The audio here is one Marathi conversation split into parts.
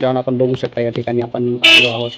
जाऊन आपण बघू शकता या ठिकाणी आपण आलो आहोत.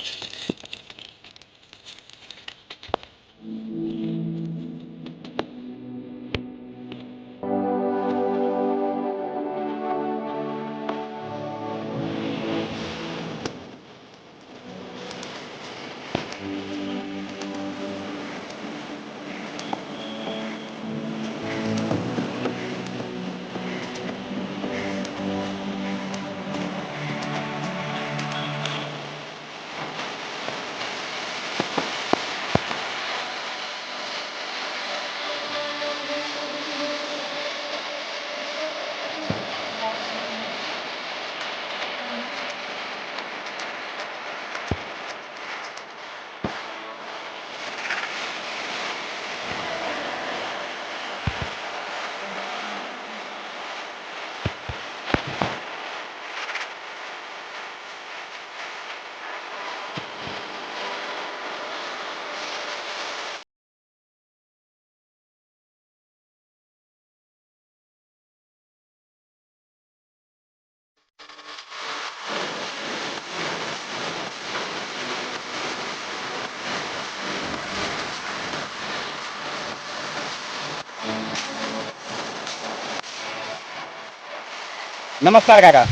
नमस्कार काका.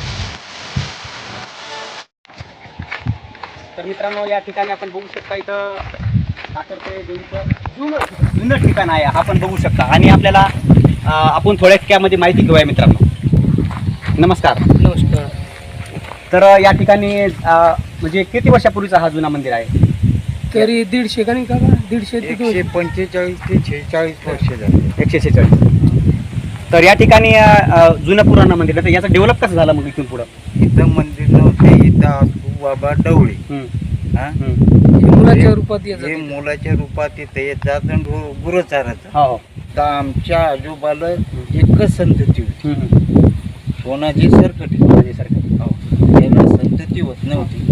तर मित्रांनो या ठिकाणी आपण बघू शकता इथं देवीचं जुनं जुनं ठिकाण आहे. आपण बघू शकता. आणि आपल्याला आपण थोड्यात माहिती घेऊया मित्रांनो. नमस्कार. नमस्कार. तर या ठिकाणी म्हणजे किती वर्षापूर्वीचा हा जुना मंदिर आहे? तरी दीडशे का नाही का? दीडशे ते एकशे दोनशे पंचेचाळीस ते शेहेचाळीस वर्ष झाले. एकशे शेहेचाळीस तर या ठिकाणी अं, अं, जुनं पुराण मंदिर आहे तर याचं डेव्हलप कसं झालं मग इथून पुढं? इथं मंदिर नव्हते इथं बाबा डवळे हम्म, हा? हम्म. हे मुलाच्या रूपात येत हे. मुलाच्या रूपात इथं येत जात आणि गु- गुरंचाराचं. हो हो. तर आमच्या आजोबाला एकच संतती होती. हम्म, हम्म. सोनाची सरकटी. माझ्यासारखं. हो. त्याला संतती होत नव्हती.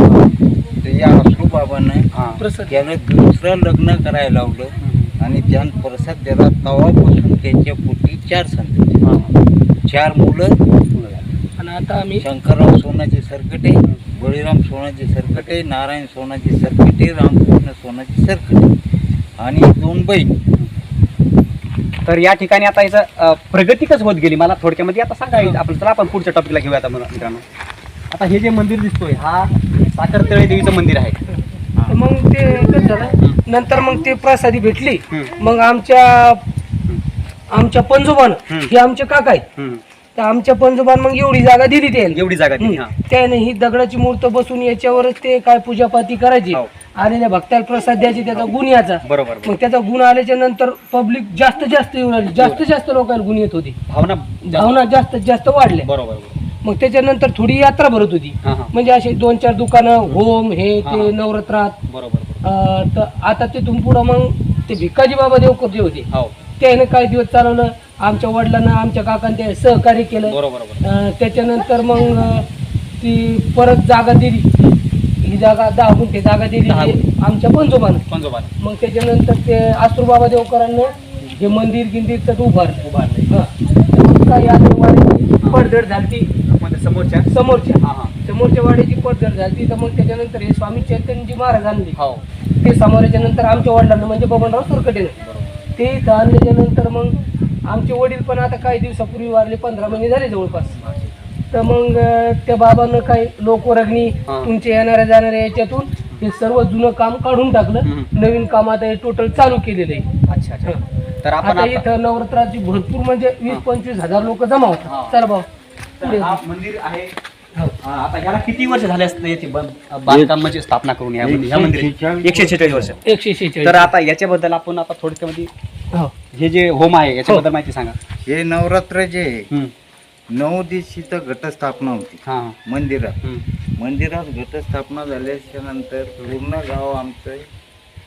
तर या आसू बाबानं हां. त्यानं दुसरं लग्न करायला लावलं. आणि त्यानं प्रसाद दिला तवापासून त्याच्या पोटी चार संतती हां. चार मुलं. आणि आता आम्ही शंकरराव सोनाची सरकटे बळीराम सोनाची सरकटे नारायण सोनाची सरकटे रामकृष्ण सोनाची सरकटे आणि दोन बहीण. तर या ठिकाणी आता याचं अं, प्रगती कसं होत गेली. मला थोडक्यामध्ये आता सांगा आपण चला आपण पुढच्या टॉपिकला घेऊया आता मला मित्रांनो. आता हे जे मंदिर दिसतोय हा साखरतळे देवीचं मंदिर आहे. तर मग ते कसं झालं? नंतर मग ते प्रसादी भेटली. मग आमच्या आमच्या पंजोबान. हे आमचे काका आहेत. तर आमच्या पंजोबान मग एवढी जागा दिली ते एवढी जागा दिली हा. त्याने ही दगडाची मूर्त बसून याच्यावरच ते काय पूजापाती करायची. हो. आलेल्या भक्ताला प्रसाद द्यायची त्याचा गुण याचा बरोबर मग त्याचा गुण आल्याच्यानंतर पब्लिक जास्त जास्त येऊन राहिली जास्त जास्त लोकांना गुण येत होती. भावना भावना जास्त जास्त वाढल्या. बरोबर बरोबर. मग त्याच्यानंतर थोडी यात्रा भरत होती. हा हा. म्हणजे असे दोन चार दुकानं होम हे हा. ते नवरात्रात. बरोबर. तर आता तिथून पुढं मग ते भिकाजी बाबा देवकर जे होते. हो. त्याने काही दिवस चालवलं आमच्या वडिलांना आमच्या काकांनी ते सहकार्य केलं. बरोबर त्याच्यानंतर मग ती परत जागा दिली. ही जागा दहा गुंठे जागा दिली. आमच्या पंजोबानं पंजोबा मग त्याच्यानंतर ते आसुरबाबा देवकरांना हे मंदिर उभारलं. हा. तर काय यात्रा वाड्याची पडझड झाली म्हणजे समोरच्या? समोरच्या. हा हा. समोरच्या वाड्याची पडझड झाली. तर मग त्याच्यानंतर हे स्वामी चैतन्यजी महाराज आणले. हो. ते समोरच्या नंतर आमच्या वडिलांना म्हणजे बबनराव सुरकटेनं. ते इथं आणल्याच्या नंतर मग आमचे वडील पण आता काही दिवसापूर्वी वारले पंधरा महिने झाले जवळपास. तर मग त्या बाबांना काही लोकवर्गणी. तुमच्या येणाऱ्या जाणाऱ्या याच्यातून हे सर्व जुनं काम काढून टाकलं. नवीन काम आता हे टोटल चालू केलेलं आहे. अच्छा अच्छा. तर आता इथं नवरात्राची भरपूर म्हणजे वीस पंचवीस हजार लोक जमा. होतात. चल भाऊ. तर हा मंदिर आहे. हो. हा, आता याला किती वर्ष झाले असते याची बंद- बांधकामाची स्थापना करून या मंदिर- या एकशे शेहेचाळीस वर्ष. एकशे शेहेचाळीस. तर आता याच्याबद्दल आपण आता थोडक्यामध्ये हो. हे जे होम आहे याच्याबद्दल माहिती सांगा. हे नवरात्र जे आहे, हम्म. नऊ दिवस इथं घटस्थापना होती. हा. मंदिरात. हम्म. मंदिरात घटस्थापना झाल्याच्यानंतर पूर्ण गाव आमचं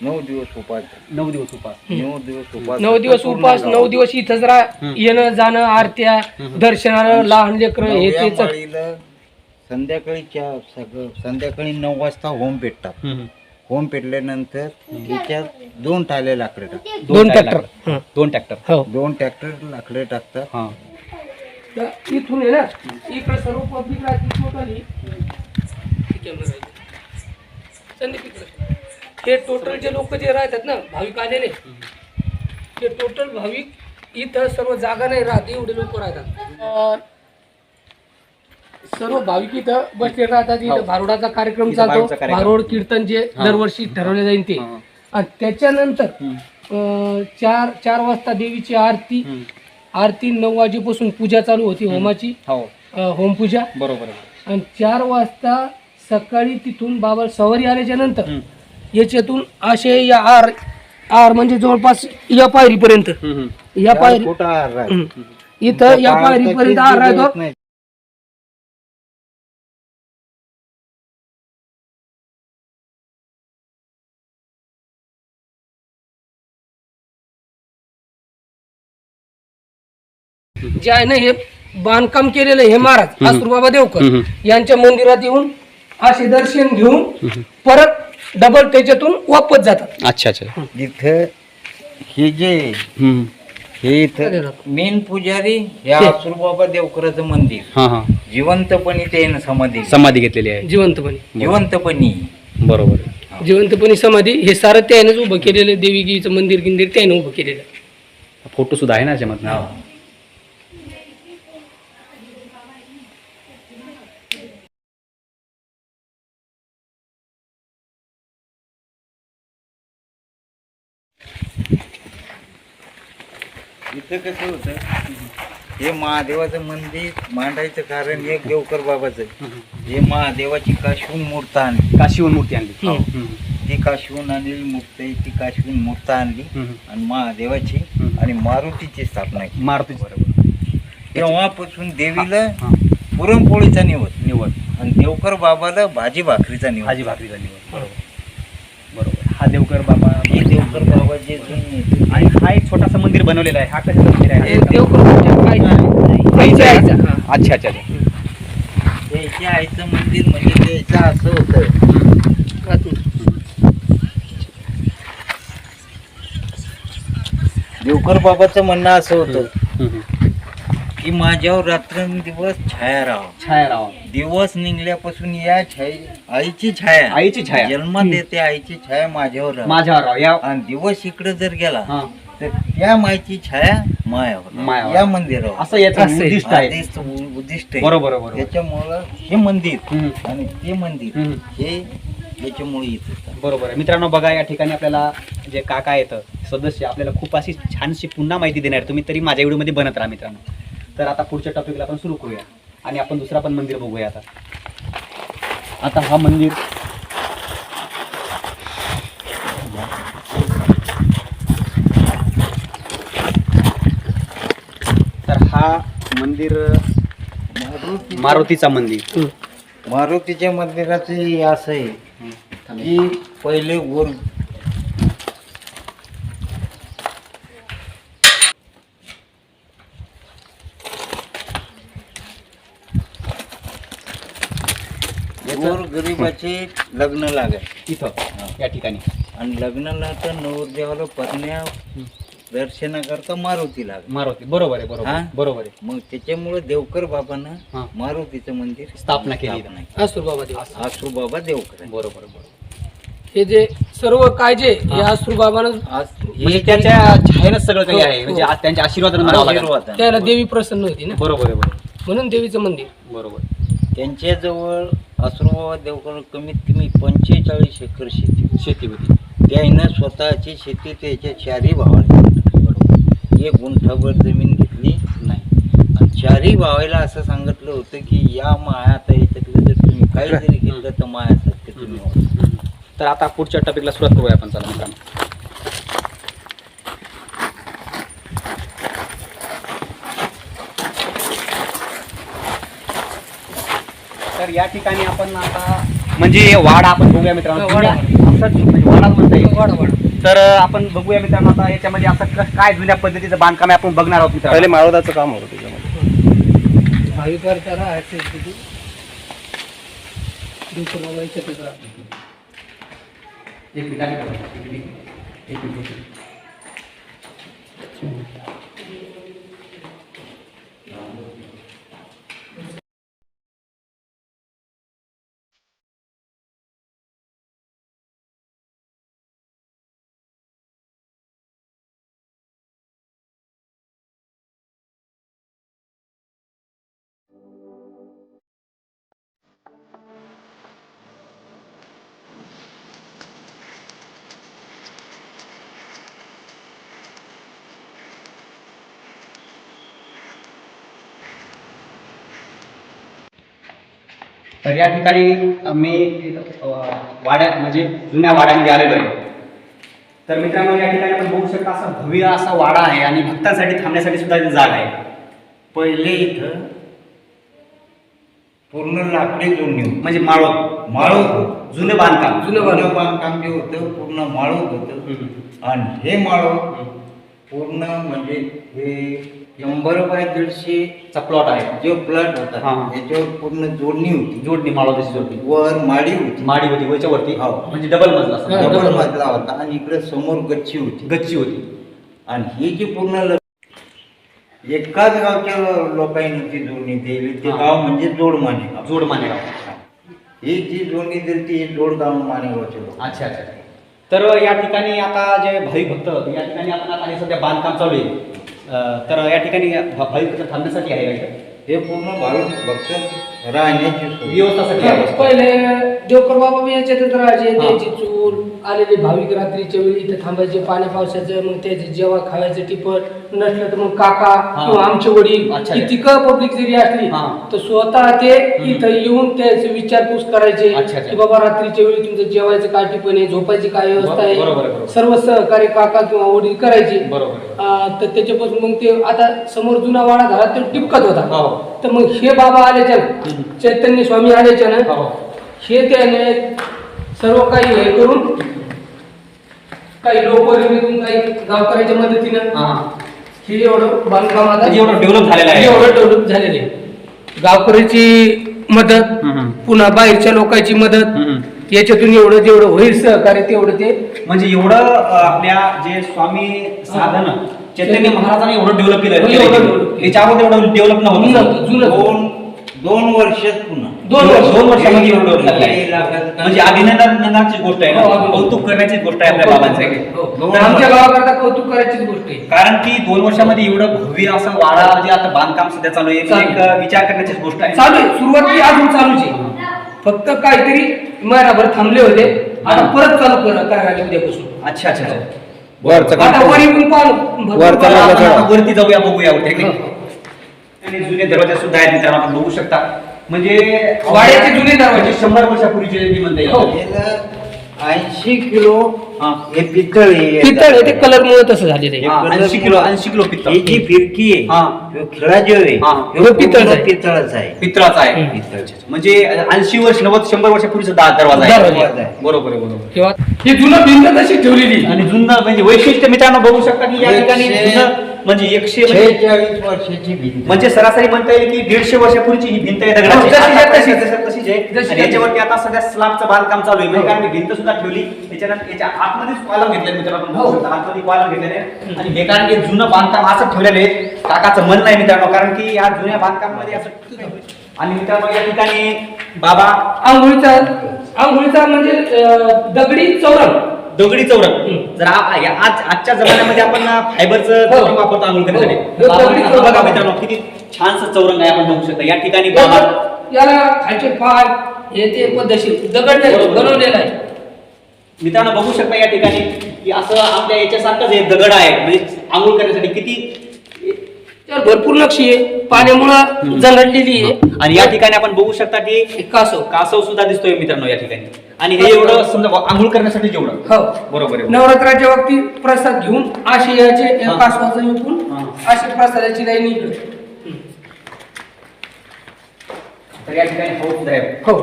नऊ दिवस उपास. नऊ दिवस उपास. नऊ दिवस उपास नऊ दिवस उपास. नऊ दिवस इथंच राह येणं जाणं आरत्या दर्शनाला लहान लेकरं हे ते माळीला संध्याकाळी चा- सगळं संध्याकाळी नऊ वाजता होम पेटतात. होम पेटल्यानंतर त्याच्यात दोन टाले लाकडे टाकतात दोन ट्रॅक्टर. हं. दोन ट्रॅक्टर हो. दोन ट्रॅक्टर लाकडे टाकतात. हा. तर इथून आहे ना इकडे सर्व पब्लिक राहते टोटली संदीप इकडे हे टोटल जे लोक जे राहतात ना भाविक आलेले ते टोटल भाविक इथं सर्व जागा नाही राहत एवढे लोक राहतात सर्व भाविक इथं बसले राहतात हो. इथं भारुडाचा कार्यक्रम चालतो. भारुड कीर्तन जे हा. दरवर्षी ठरवले जाईल ते हा. आणि त्याच्यानंतर चार चार वाजता देवीची आरती. आरती नऊ वाजेपासून पूजा चालू होती होमाची हो होमपूजा बरोबर. आणि चार वाजता सकाळी तिथून बाबा सवारी आल्याच्यानंतर. याच्यातून असे या आर आर म्हणजे जवळपास या पायरीपर्यंत. या पायरी? हम्म. इथं या पायरीपर्यंत आर राहतो. जे आहे ना हे बांधकाम केलेलं आहे हे महाराज आसुरबाबा देवकर. यांच्या मंदिरात येऊन असे दर्शन घेऊन परत डबल त्याच्यातून वापस जातात. अच्छा अच्छा. इथं हे जे हम्म. हे इथं मेन पुजारी हे आसुरबाबा देवकराचं मंदिर. हा हा. जिवंतपणी ते ना समाधी. समाधी घेतलेली आहे. जिवंतपणे. जिवंतपणी. बरोबर. आहे. जिवंतपणे समाधी हे सारं त्यानेच उभं केलेलं देवीचं मंदिर गिंदिर त्याने उभं केलेलं. फोटो सुद्धा आहे ना याच्यामधनं? इथं कसं होतं हे महादेवाचं मंदिर मांडायचं कारण एक देवकर बाबाचं हे महादेवाची काशिवून मूर्त आणली. काशीहून मूर्ती आणली. हम्म. ती काशिवून आणलेली मूर्त आहे ती काशिवून मूर्त आणली. आणि महादेवाची. आणि मारुतीची स्थापना केली. मारुती बरोबर. तेव्हापासून देवीला हा. पुरणपोळीचा निवड. निवड. आणि देवकर बाबाला भाजी भाकरीचा निवड. भाजी भाकरीचा निवड. बरोबर. बरोबर. हा देवकर बाबा हे देवकर बाबाचे जुने आणि हा एक छोटासा मंदिर बनवलेला आहे. हा कसं मंदिर हे आहे देवकर म्हणजे आईचं हा. अच्छा अच्छा अच्छा. त्याच्या आईचं मंदिर म्हणजे त्याचं असं होतं. आतून. देवकर बाबाचं म्हणणं असं होतं. की माझ्यावर रात्रंदिवस छाया राहा छायाराव दिवस निघल्यापासून या छाया आईची छाया. आईची छाया. जन्म देते आईची छाया माझ्यावर. माझ्यावर. या आणि दिवस इकडे जर गेला हा. तर त्या मायची छाया मायावर. मायावर. या मंदिरावर. असं याचं असं आहे. उद्दिष्ट आहे. आदेश उ- उद्दिष्ट आहे. बरोबर बरोबर त्याच्यामुळं हे मंदिर हम्म. आणि ते मंदिर हम्म. हे याच्यामुळे येत. होतं बरोबर आहे. मित्रांनो बघा या ठिकाणी आपल्याला जे काका येतं सदस्य आपल्याला खूप अशी छानशी पुन्हा माहिती देणार आहे. तुम्ही तरी माझ्या व्हिडिओमध्ये बनत राहा मित्रांनो. तर आता पुढच्या टॉपिकला आपण सुरू करूया. आणि आपण दुसरा पण मंदिर बघूया आता. आता हा मंदिर तर हा मंदिर मारुती मारुतीचा मंदिर. मारुतीच्या मंदिराचं हे असं आहे की पहिले वर गरिबाचे लग्न लागाय इथं या ठिकाणी. आणि लग्नाला तर नवरदेवाला पत्न्या दर्शनाकरता मारुती लाग मारुती बरोबर आहे बरोबर हा? आहे, बरोबर आहे. मग त्याच्यामुळे देवकर बाबांना हा. मारुतीचं मंदिर स्थापना केली. केली. आसुरबाबा देव. आसरू बाबा देवकर आहे. बरोबर बरोबर. हे जे सर्व काय जे हे. आसुरबाबानं आज म्हणजे हे त्याच्या छायेनं सगळं काही आहे. हो, म्हणजे हो. आज त्यांच्या आशीर्वादानं म्हणावं लागेल. आशीर्वाद आहे. त्याला देवी प्रसन्न होती ना. बरोबर आहे बरोबर. म्हणून देवीचं मंदिर. बरोबर. त्यांच्याजवळ आसरूबाबा देवकर कमीत कमी पंचेचाळीस एकर शेती शेती होती. त्यानं स्वतःची शेती त्याच्या चारही भावाला बरोबर एक गुंठाभर जमीन घेतली नाही. आणि चारही भावाला असं सांगितलं होतं की या मायात याच्यातलं जर तुम्ही काही जरी घेतलं तर मायासारखं तुम्ही व्हा. तर आता पुढच्या टॉपिकला सुरुवात करूया आपण चला मित्रांनो. तर या ठिकाणी आपण आता म्हणजे वाडा आपण बघूया मित्रांनो. हा, वाडा. असंच म्हणजे वाडा म्हणता येईल. वाडा वाडा. तर आपण बघूया मित्रांनो आता याच्यामध्ये असं क- काय जुन्या पद्धतीचं बांधकाम आहे आपण बघणार आहोत मित्रांनो. माळोदाचं काम होतं त्याच्यामध्ये. भाविक वर्गाला आहे ते तिथे. देवकर बाबाच्या तिथं. एक मिनिट एक मिनिट. तर या ठिकाणी मी वाड्यात म्हणजे जुन्या वाड्यामध्ये आलेलो आहे. तर मित्रांनो या ठिकाणी आपण बघू शकता असा भव्य असा वाडा आहे आणि भक्तांसाठी थांबण्यासाठी सुद्धा इथे जागा आहे. पहिले इथं पूर्ण लाकडी जोडणी होती. म्हणजे माळव. माळव. होतं. जुनं बांधकाम. जुनं बांधकाम. जुनं बांधकाम जे होतं पूर्ण माळव होतं. आणि हे माळव पूर्ण म्हणजे हे शंभर बाय दीडशेचा प्लॉट आहे. जो प्लॉट होता हा. त्याच्यावर पूर्ण जोडणी होती. जोडणी माळव तशी जोडणी. वर माडी होती. माडी होती वरच्या वरती. हो. म्हणजे डबल मजला डबल डबल मजला. होता आणि इकडे समोर गच्ची होती. गच्ची होती. आणि ही जी पूर्ण ल- एकाच गावच्या लोकांनी ती जोडणी दिली ते हा. गाव म्हणजे जोड मानेगाव जोड मानेगाव ही जी जोडणी दिली ती जोड गाव मानेगावचे लोक. अच्छा अच्छा. तर या ठिकाणी आता जे भाविक भक्त या ठिकाणी आपण आता हे सध्या बांधकाम चालू आहे. तर या ठिकाणी भाविक थांबण्यासाठी आहे का इथं? हे पूर्ण भाविक भक्त राहण्याची सोय व्यवस्थासाठी आहे पहिले देवकर बाबा बी याच्यातच राहायचे. त्याची चूल आलेले भाविक रात्रीच्या वेळी इथे थांबायचे पाण्या पावसाचं मग त्याचे जेव्हा खावायचं टिपट नसलं तर मग काका. किंवा आमचे वडील अच्छा. इतक पब्लिक जरी असली हा. तर स्वतः ते इथं येऊन त्याची विचारपूस करायचे अच्छा. की बाबा रात्रीच्या वेळी तुमचं जेवायचं काय टिपण आहे झोपायची काय व्यवस्था बरोबर, बरोबर, आहे. सर्व सहकारी काका किंवा वडील करायचे बरोबर आ, तर त्याच्यापासून मग ते आता समोर जुना वाडा झाला तो टिपकत होता हो. तर मग हे बाबा आल्याच्या हम्म. चैतन्य स्वामी आल्याच्या ना हो. हे त्याने सर्व काही हे करून काही लोक काही गावकऱ्याच्या मदतीनं हा. हे एवढं बांधकाम आता म्हणजे एवढं डेव्हलप झालेलं आहे एवढं डेव्हलप झालेलं आहे गावकऱ्याची मदत हम्म. पुन्हा बाहेरच्या लोकांची मदत हम्म. याच्यातून एवढं जेवढं होईल सहकार्य तेवढं ते म्हणजे एवढं अं, आपल्या जे स्वामी साधन चैतन्य महाराजांनी एवढं डेव्हलप केलं एवढं develop केलं. याच्या अगोदर एवढं डेव्हलप नव्हतं जुनं जुनं दोन दोन वर्षात पुन्हा. दोन वर्ष दोन वर्षामध्ये एवढं आहे दीड लाखाचं म्हणजे अभिनंदनाची गोष्ट आहे ना? हो, अभिनंदन. कौतुक करण्याची गोष्ट आहे आपल्या बाबांचं. हो. आमच्या गावाकरता कौतुक करायचीच गोष्ट आहे. कारण की दोन वर्षामध्ये एवढं भव्य असं वाडा जे आता बांधकाम सध्या चालू आहे म्हणजे चालू. एक विचार करण्याचीच गोष्ट आहे. चालू आहे. सुरुवात ती अजून चालूच आहे. फक्त काहीतरी महिनाभर थांबले होते. आता परत चालू कर- करायला उद्यापासून. अच्छा अच्छा अच्छा. वरचं आता काम वरी पाहू. वरचं आता वरती जाऊया बघूया वरती हो. आणि जुने दरवाजे सुद्धा आहेत मित्रांनो आपण बघू शकता म्हणजे वाड्याचे जुने दरवाजे. म्हणजे शंभर वर्षापूर्वीचे मी म्हणता हो. येईल ऐंशी किलो हा. हे पितळ आहे. पितळ आहे ते कलर मुळे तसं झालेलं आहे हा, 80 किलो 80 किलो पित्तळ ही जी फिरकी आहे हा. ह्यो खिळा जो आहे हा. ह्यो ह्यो पितळचा पूर्ण आहे. पितळाचा आहे पितळाचा आहे हम्म. पितळचा. म्हणजे ऐंशी वर्ष नव्वद शंभर वर्षापूर्वीचा दा- दरवाजा आहे दरवाजा आहे. बरोबर आहे बरोबर किंवा ही जुनं भिंत तशी ठेवलेली आणि जुनं म्हणजे वैशिष्ट्य मित्रांनो बघू शकता की या ठिकाणी एकशे- जुनं म्हणजे एकशे म्हणजे शेहेचाळीस वर्षाची भिंत म्हणजे सरासरी म्हणता येईल की दीडशे वर्षापूर्वीची ही भिंत आहे हो, दगडाची जशी आहे आता तशीच. तशीच- तशीच आहे जशी आणि आहे. याच्यावरती आता सध्या स्लॅबचं बांधकाम चालू आहे म्हणजे हो. कारण की भिंत सुद्धा ठेवली त्याच्यानंतर याच्या आतमध्येच कॉलम घेतले आपण हो. शकता आतमध्ये कॉलम घेतलेले आहे. आणि हे कारण की जुनं बांधकाम असं ठेवलेलं आहे काकाचं म्हणणं आहे मित्रांनो कारण की या जुन्या बांधकामामध्ये असं आणि मित्रांनो या ठिकाणी बाबा आंघोळीचा आंघोळीचा म्हणजे अं, दगडी चौरंग दगडी चौरंग हम्म. जर आ- या- आज आजच्या जमान्यामध्ये आपण फायबरचं हो. चौरंग वापरतो आंघोळ करण्यासाठी हो. दगडी चौरंग. बघा मित्रांनो किती छानसं चौरंग आहे आपण बघू शकता या ठिकाणी बाबा याला खालचे पाय हे ते पद्धतशीर दगड नाही बरोबर. बनवलेला आहे मित्रांनो बघू शकता या ठिकाणी की असं आपल्या याच्यासारखंच हे दगड आहे म्हणजे आंघोळ करण्यासाठी किती त्यावर भरपूर नक्षी आहे. पाण्यामुळं जंगडलेली आहे. आणि या ठिकाणी आपण बघू शकता की कासव. कासव सुद्धा दिसतोय मित्रांनो या ठिकाणी. आणि हे एवढं समजा आंघोळ करण्यासाठी जेवढं. हो. बरोबर आहे. नवरात्राच्या वक्ती प्रसाद घेऊन आशियाचे हा. कासवाचं विकून हा. अशी प्रसादाची लाईन इकडे तर या ठिकाणी हौद सुद्धा आहे. हो.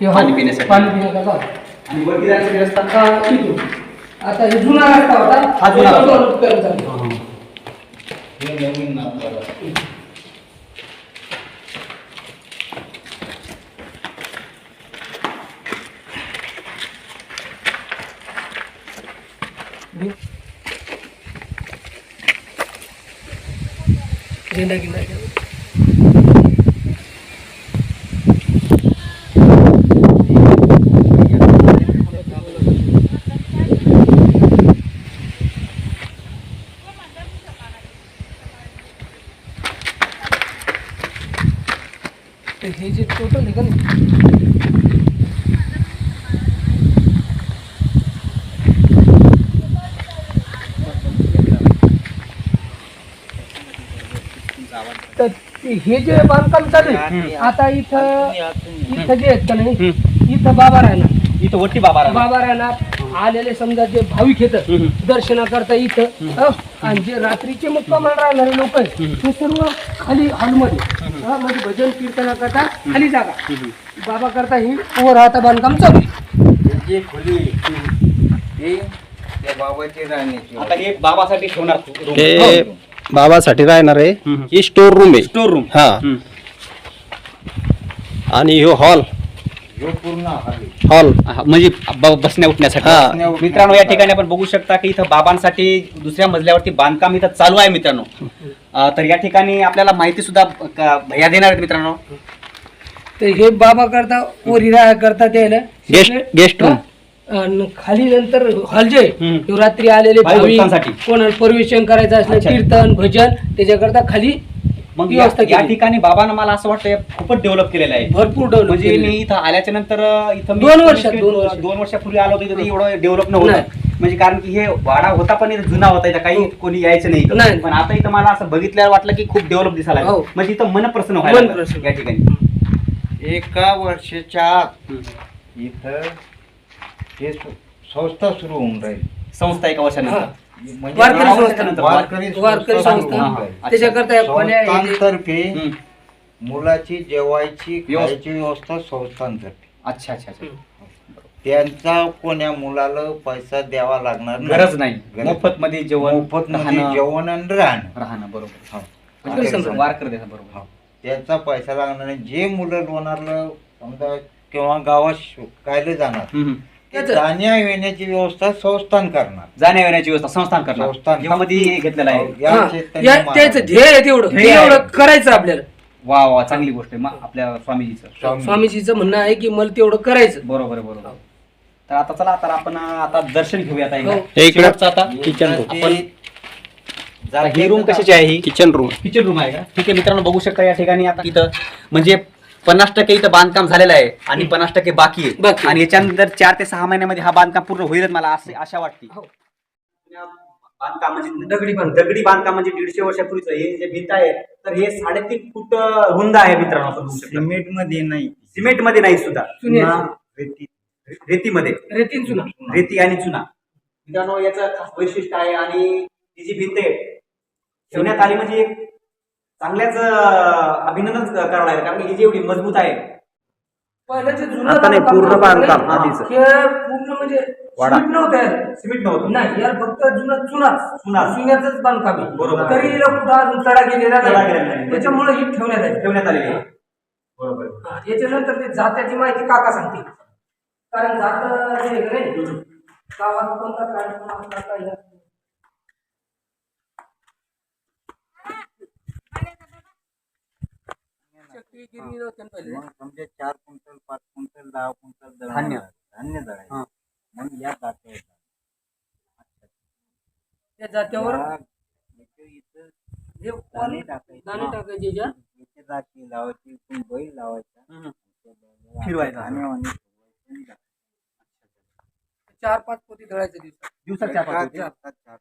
हे हो. पाणी पिण्यासाठी. पाणी पिण्याकरता आणि वरती जाण्यासाठी रस्ता. हा, इथून. आता हे जुना रस्ता होता. हा जुना रस्ता. हे नवीन नाव झेंडा गिंडा घेऊन. तर हे जे टोटल आहे का नाही तर ते हे जे बांधकाम चालू आहे आता इथं इथं जे आहेत का नाही इथं बाबा राहणार. इथं वट्टी बाबा राहणार. बाबा राहणार. आलेले समजा जे भाविक येतात हम्म. दर्शनाकरता इथं हं? आणि जे रात्रीचे मुक्कामाला राहणारे लोक आहेत ते सर्व खाली हॉलमध्ये. हं, म्हणजे भजन कीर्तनाकरता खाली जागा. बाबा करता ही वर राहता बांधकाम चालू आहे. जे खोली ते त्या बाबाची राहण्याची आता हे बाबासाठी ठेवणार room. हे बाबासाठी राहणार आहे. हम्म. ही स्टोर रूम आहे. स्टोर रूम हा. आणि ह्यो हॉल हॉल म्हणजे ब- बसण्या उठण्यासाठी. हा. मित्रांनो या ठिकाणी आपण बघू शकता की इथं बाबांसाठी दुसऱ्या मजल्यावरती बांधकाम इथं चालू आहे मित्रांनो. अं, तर या ठिकाणी आपल्याला माहिती सुद्धा क- भैया देणार आहेत मित्रांनो. तर हे बाबा करता राहा करता त्याला. Guest- guest room. आणि खाली नंतर हॉल जे आहे, हम्म. हे रात्री आलेले भाविक भाविक भक्तांसाठी. कोणाला परमिशन करायचं असलं अच्छा. कीर्तन भजन त्याच्याकरता खाली मग या व्यवस्था या केली. ठिकाणी बाबांना मला असं वाटतं खूपच डेव्हलप केलेलं आहे भरपूर डेव्हलप म्हणजे मी इथं आल्याच्यानंतर अं, इथं मी दोन वर्षात, दोन वर्षात. दोन वर्षापूर्वी आलो होतो इथं एवढं डेव्हलप नव्हतं. म्हणजे कारण की हे वाडा होता पण इथं जुना होता इथं काही हो. कोणी यायचं नाही इथं. नाही. पण आता इथं मला असं बघितल्यावर वाटलं की खूप डेव्हलप दिसायला लागलं. हो. म्हणजे इथं मन प्रसन्न व्हायला मन लागलं प्रसन्न. या ठिकाणी एका वर्षाच्या आत इथं हे स- संस्था सुरू होऊन राहील संस्था एका वर्षानंतर हा. म्हणजे वारकरी गावाच्या संस्था. नंतर वारकरी वारकरी सुरू संस्था होऊन राहील. त्याच्याकरता या खोल्या ते- संस्थांतर्फे हम्म. मुलाची जेवायची व्यवस्था. खायची व्यवस्था संस्थांतर्फे अच्छा अच्छा अच्छा त्यांचा कोण्या मुलाला पैसा द्यावा लागणार गरज नाही गरज. मोफत मध्ये जेवण मोफत राहणं- जेवण आणि राहणं राहणं बरोबर हो. वारकरी. संस्था, वारकरी देणं बरोबर हो. त्यांचा पैसा लागणार नाही जे मुलं लोणारला समजा किंवा गावात शिकायला जाणार हम्म. जाण्या येण्याची व्यवस्था संस्थान करणार जाण्या येण्याची व्यवस्था संस्थान करणार संस्थान. यामध्ये घेतलेलं आहे या हा. त्याचं ध्येय आहे तेवढं ध्येय आहे. करायचं आपल्याला वा वा चांगली गोष्ट आहे मग आपल्या स्वामीजीचं स्वामी. स्वामीजीचं म्हणणं आहे की मला तेवढं करायचं बरोबर आहे, बरोबर तर आता चला तर आपण आता दर्शन घेऊया आता. हो. इकडं- शेवटचं आता किचन रूम. आपण- जाते ही रूम कशाची आहे ही किचन रूम किचन रूम आहे का ठीक आहे मित्रांनो बघू शकता या ठिकाणी आता इथं म्हणजे पन्नास टक्के इथं बांधकाम झालेलं आहे आणि पन्नास टक्के बाकी आहे बाकी. आणि याच्यानंतर चार ते सहा महिन्यामध्ये हा बांधकाम पूर्ण होईलच मला असे आशा वाटते हो. बांधकाम म्हणजे दगडी बांधकाम. दगडी बांधकाम म्हणजे दीडशे वर्षापूर्वीचं हे जे भिंत आहे तर हे साडेतीन फूट रुंद आहे मित्रांनो आपण बघू शकता सिमेंटमध्ये नाही सिमेंटमध्ये नाही सुद्धा चुन्याची. रेती. रेतीमध्ये रेतीन चुना रेती आणि चुना मित्रांनो याचं खास वैशिष्ट्य आहे आणि ही जी भिंत आहे ठेवण्यात आली म्हणजे एक चांगल्याच अभिनंदन करावं लागेल कारण ही जी एवढी मजबूत आहे पहिलं जे जुनं आता नाही, बांधकाम पूर्ण बांधकाम आधीचं. पूर्ण म्हणजे वाडा. सिमेंट नव्हतं यार. सिमेंट नव्हतं नाही यार फक्त जुनं चुना चुना. चुन्याचंच बांधकाम आहे. बरोबर. तरी हिला कुठं अजून तडा गेलेला तडा गेलेला नाही. नाही त्याच्यामुळे ही ठेवण्यात आली ठेवण्यात आलेली आहे बरोबर आहे. हा, याच्यानंतर ते जात्याची माहिती काका सांगते कारण जात जे आहे का नाही गावात कोणता कार्यक्रम असला का या- चक्री गिरणी ना पहिले. मग समजा चार क्विंटल पाच क्विंटल दहा क्विंटल धान्य. धान्य हा. दळायचं मग या जात्या येतात. त्या जात्यावर या- याच्या इथं हे दाणे टाकायचे. दाणे टाकायचे याच्या. याची जाती लावायची इथून बैल लावायचा हम्म. त्या बैलाला फिरवायचा. धान्यवाणी फिरवायचं चार पाच पोती दळायच्या दिवसात दिवसात चार पाच चार.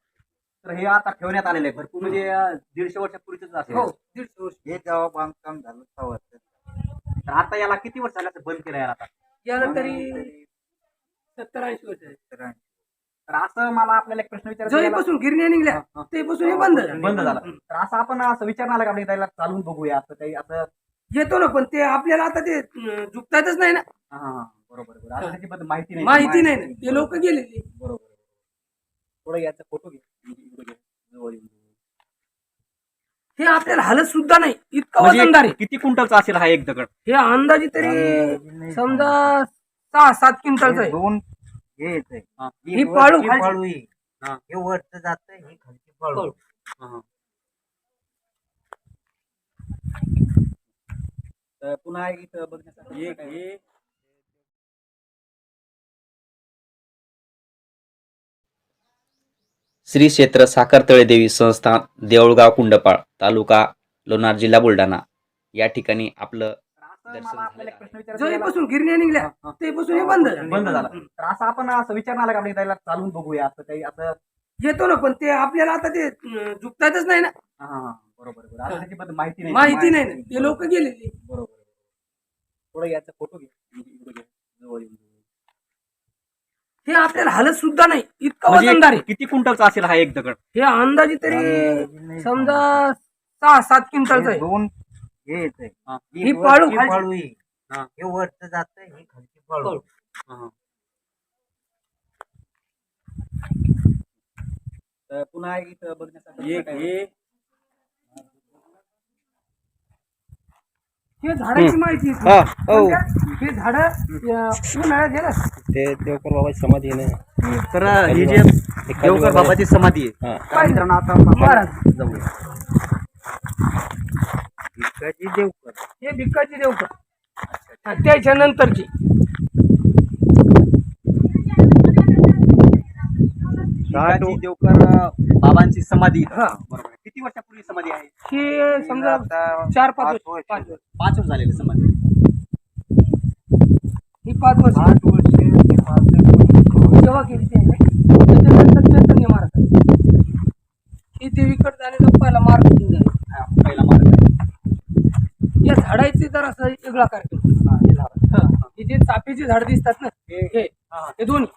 तर हे आता ठेवण्यात आलेलं आहे भरपूर. म्हणजे अं, दीडशे वर्षापूर्वीच असेल हो दीडशे वर्ष. हे जेव्हा बांधकाम झालं तेव्हा ते तर आता याला किती वर्ष झालं बंद केलं याला आता? याला तरी सत्तर ऐंशी वर्ष आहे. तर असं मला आपल्याला एक प्रश्न विचारायचा आहे. गिरण्या निघल्या हा, हा. तेपासून हे बंद झालं. बंद झाला. तर असं आपण असं विचारणार आलं का? आपण त्याला चालून बघूया. असं काही असं येतो ना पण ते आपल्याला आता ते अं, झुकतातच नाही ना. हा, हा, हा. बरोबर बरोबर. माहिती नाही. माहिती नाही ना. ते लोक गेलेली. बरोबर. थोडं याचा फोटो घे. जवळ येऊन. हे आपल्याला हालत सुद्धा नाही इतका वजनदार म्हणजे आहे किती क्विंटलचा असेल हा एक दगड हे अंदाजे तरी समजा सहा सात क्विंटलचं हे आहे दोन हे. हा. ही पाळू खालची. पाळू ही. हा. हे वरचं जात ही खालची पाळू पाळू. हा. तर पुन्हा इथं बघण्यासाठी एक हे श्री क्षेत्र साखरतळे देवी संस्थान देऊळगाव कुंडपाळ तालुका लोणार जिल्हा बुलढाणा. या ठिकाणी आपलं आहे. जेव्हापासून गिरण्या निघल्या हा. तेपासून हे बंद. बंद झाला. तर असं आपण असं आलं का आपण त्याला चालून बघूया असं काही असं येतो ना पण ते आपल्याला आता ते झुकतातच नाही ना. हा, हा, हा. बरोबर बरोबर. आता त्याच्याबद्दल माहिती नाही. माहिती नाही ना. ते लोक गेलेले. बरोबर थोडं याचा फोटो घे इकडे घे. जवळ येऊन. हे आपल्याला हालत सुद्धा नाही इतका म्हणजे वजनदार आहे किती क्विंटलचा असेल हा एक दगड हे अंदाजे तरी समजा सहा सात क्विंटलचं आहे दोन हे येत हा. ही पाळू खालची. पाळू. हा. हे वरचं जात हे खालची पाळू हा. तर पुन्हा इथं बघण्यासाठी एक हे हे झाडाची माहिती आहे. हा, हो. झाड उन्हाळ्यात ना ते देवकर बाबाची समाधी आहे ना तर ही जे देवकर बाबाची समाधी आहे हा. तर मित्रांनो आता महाराज. आपण जाऊया भिकाजी देवकर हे भिक्काची देवकर त्याच्या नंतरची भिकाजी देवकर अं, बाबांची समाधी हा. बरोबर. किती वर्षापूर्वी समाधी आहे हे समजा चार पाच पाच वर्ष. पाच वर्ष पाच वर्ष झालेली समाधी ही पाच वर्ष आठ वर्ष ते पासष्ट वर्ष. जेव्हा केली ते त्याच्यानंतर चैतन्य महाराज ही देवीकडे जाण्याचा पहिला मार्ग झाला हा, पहिला मार्ग आहे या झाडाची जर असं वेगळा कार्यक्रम हा, हे झाड. हा. हे जे झाड दिसतात ना हे- हे हा, हा. हे दोन्ही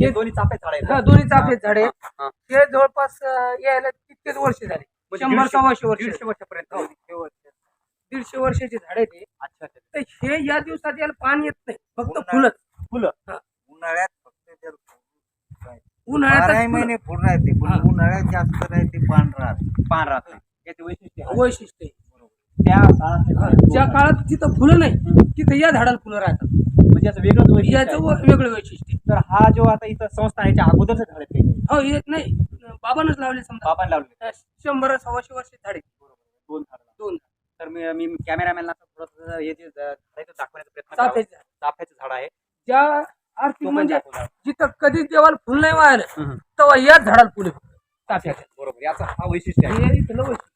हे दोन्ही चाफे झाड आहेत हा, दोन्ही चाफे झाडे हा. हे जवळपास यायला तितकेच वर्ष झाले म्हणजे शंभर दीडशे- सव्वाशे वर्ष दीडशे वर्षापर्यंत हो. दीडशे वर्ष. दीडशे वर्षाची झाडे ते अच्छा अच्छा तर हे या दिवसात याला पाणी येत नाही फक्त उन्हाळ्यात. फुलच फुलं उन्हाळ्यात फक्त. उन्हाळ्यात बाराही महिने फुल राहते पण हा. उन्हाळ्यात जास्त राहते पांढरा पान राहत नाही याचे वैशिष्ट्य आहे. वैशिष्ट्य आहे. त्या काळात हा, ज्या काळात जिथं फुलं नाही तिथं या झाडाला फुलं राहतात म्हणजे याचं वेगळंच वैशिष्ट्य याचं आहे. व- वेगळं वैशिष्ट्य आहे. तर हा जो आता इथं संस्था आहे याच्या अगोदरच झाड आहेत. हो येत नाही बाबानच लावले समजा. बाबा लावले. शंभर सव्वाशे वर्ष झाडे. दोन झाडं. लावले. दोन तर मी मी कॅमेरामॅनला थोडंसं हे जे झाड आहे दाखवण्याचा प्रयत्न चाफ्याचं झाड. आहे. ज्या आर्थिक म्हणजे जिथं कधी देवाला फुल नाही हम्म. तेव्हा याच झाडाला फुले चाफ्याचे. बरोबर. याचा हा वैशिष्ट्य आहे. हे इथलं वैशिष्ट्य.